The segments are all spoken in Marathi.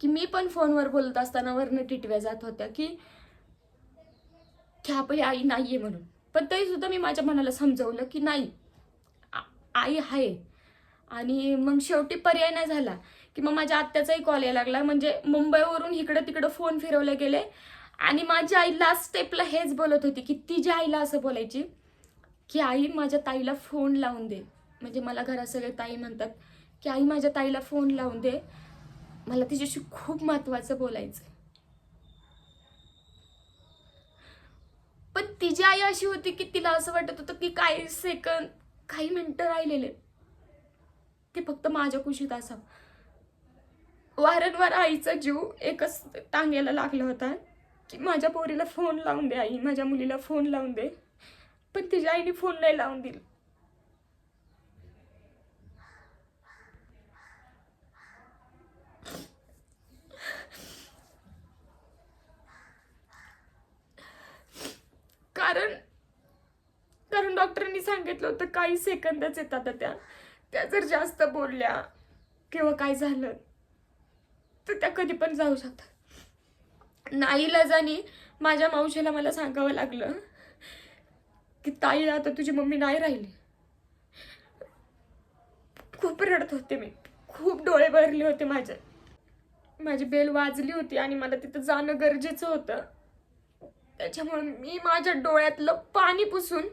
की मी पण फोनवर बोलत असताना वरनं टिटव्या जात होत्या की की आई आई आहे म्हणून. पण तरी सुद्धा मी माझ्या मनाला समजवलं की नाही आई आहे. आणि मग शेवटी पर्याय नाही झाला की मग माझ्या आत्याचाही कॉल यायला लागला. म्हणजे मुंबईवरून इकडं तिकडं फोन फिरवले गेले. आणि माझी आई लास्ट स्टेपला हेच बोलत होती की तिच्या आईला असं बोलायची की आई माझ्या ताईला फोन लावून दे. म्हणजे मला घरात सगळे ताई म्हणतात की आई माझ्या ताईला फोन लावून दे. मला तिच्याशी खूप महत्त्वाचं बोलायचं पण तिची आई अशी होती की तिला असं वाटत होतं की काही सेकंद काही मिनटं राहिलेले. ते फक्त माझ्या कुशीत असावं. वारंवार आईचा जीव एकच टांग्याला लागला होता की माझ्या पोरीला फोन लावून दे आई माझ्या मुलीला फोन लावून दे. पण तिच्या आईने फोन नाही लावून दिला. कारण कारण डॉक्टरांनी सांगितलं होतं काही सेकंदच येतात त्या. त्या जर जास्त बोलल्या किंवा काय झालं तर त्या कधी पण जाऊ शकतात. नाईलाजानी माझ्या मावशीला मला सांगावं लागलं की ताई आता तुझी मम्मी नाही राहिली. खूप रडत होते मी. खूप डोळे भरले होते माझे. माझी बेल वाजली होती आणि मला तिथं जाणं गरजेचं होतं. त्याच्यामुळे मी माझ्या डोळ्यातलं पाणी पुसून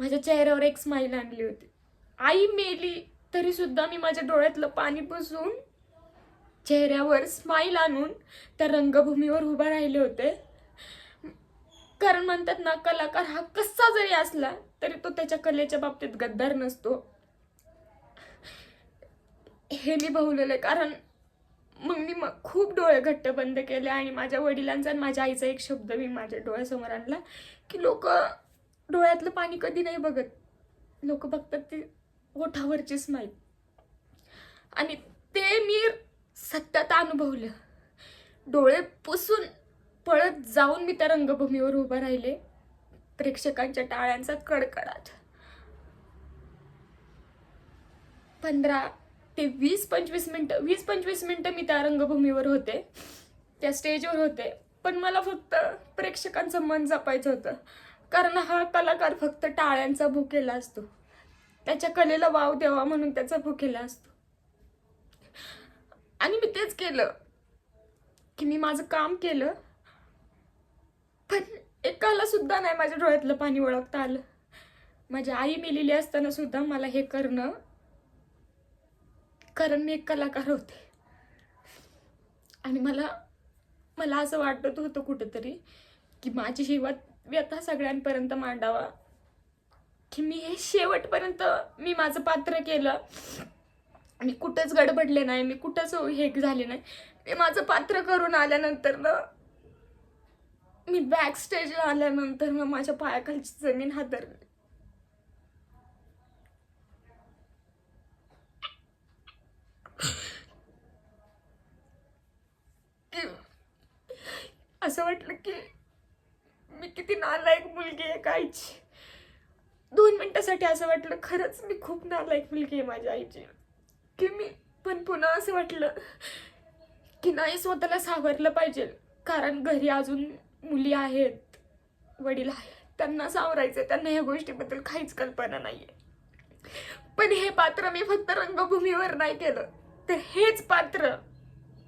माझ्या चेहऱ्यावर एक स्माईल आणली होती. आई मेली तरी सुद्धा मी माझ्या डोळ्यातलं पाणी पुसून चेहऱ्यावर स्माईल आणून त्या रंगभूमीवर उभा राहिले होते. कारण म्हणतात ना कलाकार हा कसा जरी असला तरी तो त्याच्या कलेच्या बाबतीत गद्दार नसतो. हे मी बहुलेलं आहे कारण मग मी मग खूप डोळे घट्ट बंद केले आणि माझ्या वडिलांचा आणि माझ्या आईचा एक शब्द मी माझ्या डोळ्यासमोर आणला की लोक डोळ्यातलं पाणी कधी नाही बघत. लोक बघतात ते ओठावरची स्माईल आणि ते मी सत्यात अनुभवलं. डोळे पुसून पळत जाऊन मी त्या रंगभूमीवर उभं राहिले. प्रेक्षकांच्या टाळ्यांचा कडकडाट. पंधरा ते वीस पंचवीस मिनटं वीस पंचवीस मिनटं मी त्या रंगभूमीवर होते. त्या स्टेजवर होते. पण मला फक्त प्रेक्षकांचं मन जपायचं होतं. कारण हा कलाकार फक्त टाळ्यांचा भुकेला असतो. त्याच्या कलेला वाव द्यावा म्हणून त्याचा भुकेला असतो. आणि मी तेच केलं. की मी माझं काम केलं. पण एकाला सुद्धा नाही माझ्या डोळ्यातलं पाणी ओळखता आलं. माझी आई मेलेली असताना सुद्धा मला हे करणं कारण मी एक कलाकार होते. आणि मला मला असं वाटत होतं कुठंतरी की माझी ही व्यथा सगळ्यांपर्यंत मांडावा. की मी हे शेवटपर्यंत मी माझं पात्र केलं. मी कुठंच गडबडले नाही मी कुठंच हे झाले नाही. मी माझं पात्र करून आल्यानंतर ना मी बॅक स्टेजला आल्यानंतर मग माझ्या पायाखालची जमीन हादरली. की असं वाटलं की मी किती नालायक मुलगी आहे कायची दोन मिनटासाठी असं वाटलं खरंच मी खूप नालायक मुलगी आहे माझ्या आईची. की मी पण पुन्हा असं वाटलं की नाही स्वतःला सावरलं पाहिजे. कारण घरी अजून मुली आहेत वडील आहेत. त्यांना सावरायचं त्यांना ह्या गोष्टीबद्दल काहीच कल्पना नाहीये. पण हे पात्र मी फक्त रंगभूमीवर नाही केलं. तर हेच पात्र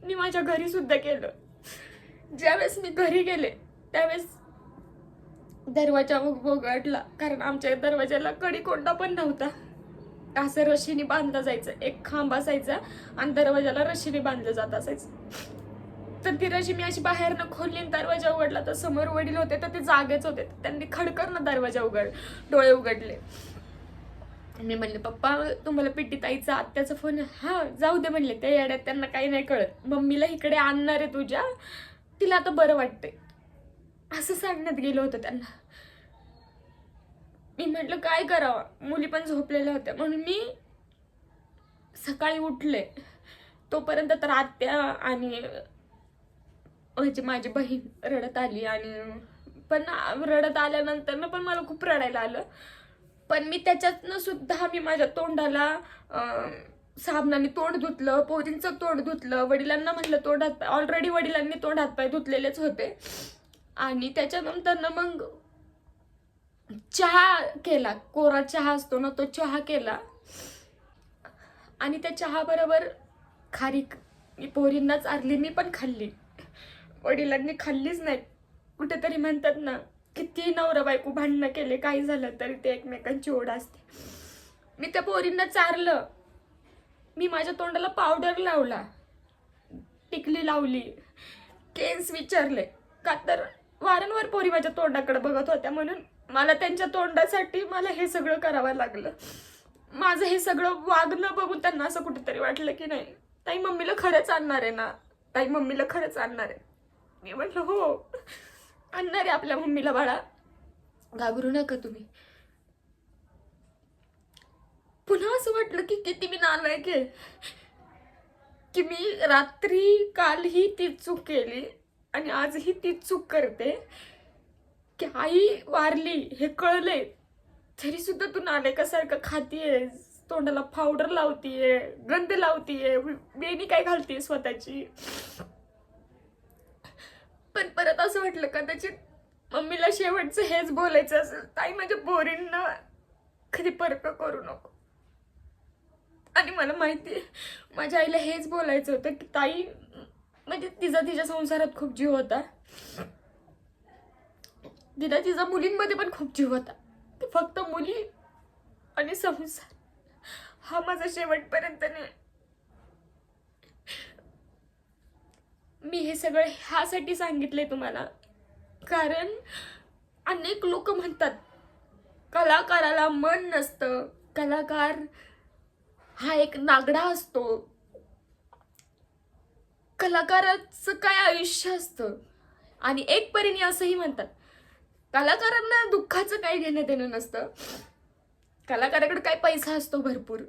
मी माझ्या घरी सुद्धा केलं. ज्यावेळेस मी घरी गेले त्यावेळेस दरवाजा उग- उघडला. कारण आमच्या दरवाजाला कडी कोंडा पण नव्हता. असं रशीने बांधलं जायचं. एक खांब असायचा आणि दरवाजाला रशीने बांधलं जात असायचं. तर ती रशी मी अशी बाहेरनं खोलली दरवाजा उघडला. तर समोर वडील होते तर ते जागेच होते. त्यांनी खडकरनं दरवाजा उघड डोळे उघडले. मी म्हणले पप्पा तुम्हाला पिट्टी ताईचा आत्याचा फोन हा जाऊ दे म्हणले त्या येड्यात त्यांना काही नाही कळत. मम्मीला इकडे आणणार आहे तुझ्या. तिला आता बरं वाटतंय. असं सांगण्यात गेलं होतं त्यांना. मी म्हटलं काय करावं? मुली पण झोपलेल्या होत्या. म्हणून मी सकाळी उठले. तोपर्यंत तर आत्या आणि म्हणजे माझी बहीण रडत आली आणि पण रडत आल्यानंतर ना पण मला खूप रडायला आलं. पण मी त्याच्यातनं सुद्धा मी माझ्या तोंडाला साबणाने तोंड धुतलं पोरींचं तोंड धुतलं वडिलांना म्हटलं तोंड हातपाय ऑलरेडी वडिलांनी तोंड हातपाय धुतलेलेच होते. आणि त्याच्यानंतर ना मग चहा केला कोरा चहा असतो ना तो चहा केला. आणि त्या चहा बरोबर खारीक मी पोहरींना चारली मी पण खाल्ली. वडिलांनी खाल्लीच नाही. कुठेतरी म्हणतात ना किती नवरा बायको भांडणं केले काही झालं तरी ते एकमेकांची ओढ असते. मी त्या पोरींना चारलं. मी माझ्या तोंडाला पावडर लावला. टिकली लावली. केन्स विचारले. का तर वारंवार पोरी माझ्या तोंडाकडे बघत होत्या म्हणून मला त्यांच्या तोंडासाठी मला हे सगळं करावं लागलं. माझं हे सगळं वागणं बघून त्यांना असं कुठेतरी वाटलं की नाही ताई मम्मीला खरंच आणणार आहे ना? ताई मम्मीला खरंच आणणार आहे. मी म्हटलं हो. आणणार आहे आपल्या मम्मीला बाळा. घाबरू नका तुम्ही. पुन्हा असं वाटलं की किती मी नालायक आहे. की मी रात्री कालही ती चूक केली आणि आजही ती चूक करते. की आई वारली हे कळले तरी सुद्धा तू नालायकासारखं खातीये तोंडाला पावडर लावतीये गंध लावतीये बेनी काय घालतीये स्वतःची? पण परत असं वाटलं कदाचित मम्मीला शेवटचं हेच बोलायचं असेल ताई माझ्या बोरींना कधी परक करू नको. आणि मला माहिती आहे माझ्या आईला हेच बोलायचं होतं की ताई म्हणजे तिचा तिच्या संसारात खूप जीव होता. तिला तिचा मुलींमध्ये पण खूप जीव होता. फक्त मुली आणि संसार. हा माझा शेवटपर्यंत नाही. मी हे सगळं ह्यासाठी सांगितले तुम्हाला. कारण अनेक लोक म्हणतात कलाकाराला मन नसतं. कलाकार हा एक नागडा असतो. कलाकाराचं काय आयुष्य असतं? आणि एक परीने असंही म्हणतात कलाकारांना दुःखाचं काही घेणं देणं नसतं. कलाकाराकडे काय पैसा असतो भरपूर.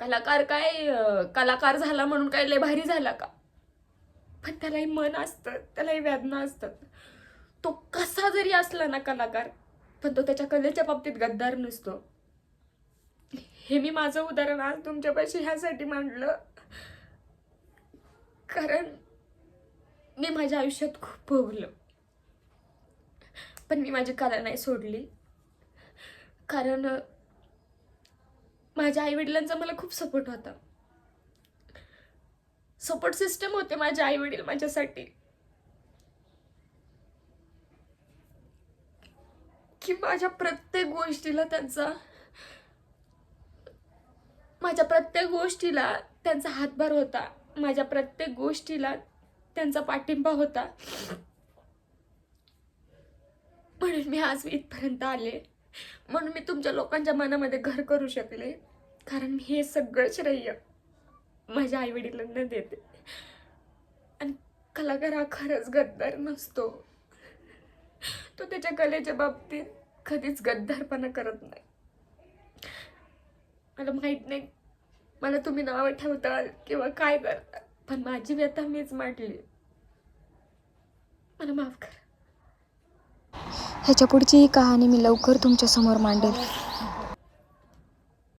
कलाकार काय कलाकार झाला म्हणून काय लय भारी झाला का? पण त्यालाही मन असतं त्यालाही वेदना असतात. तो कसा जरी असला ना कलाकार पण तो त्याच्या कलेच्या बाबतीत गद्दार नसतो. हे मी माझं उदाहरण आज तुमच्यापाशी ह्यासाठी मांडलं. कारण मी माझ्या आयुष्यात खूप भोगलं. पण मी माझी कला नाही सोडली. कारण माझ्या आईवडिलांचा मला खूप सपोर्ट होता. सपोर्ट सिस्टम होते माझे आई वडील माझ्यासाठी. की माझ्या प्रत्येक गोष्टीला त्यांचा माझ्या प्रत्येक गोष्टीला त्यांचा हातभार होता. माझ्या प्रत्येक गोष्टीला त्यांचा पाठिंबा होता. म्हणून मी आज इथपर्यंत आले. म्हणून मी तुमच्या लोकांच्या मनामध्ये घर करू शकले. कारण मी हे सगळं श्रेय. माझ्या आईवडिलांना देते. आणि कलाकार हा खरंच गद्दार नसतो. तो त्याच्या कलेच्या बाबतीत कधीच गद्दारपणा करत नाही. मला माहीत नाही मला तुम्ही नावं ठेवताल किंवा काय करता पण माझी व्यथा मीच मांडली. मला माफ करा. ह्याच्या पुढची ही कहाणी मी लवकर तुमच्यासमोर मांडेल.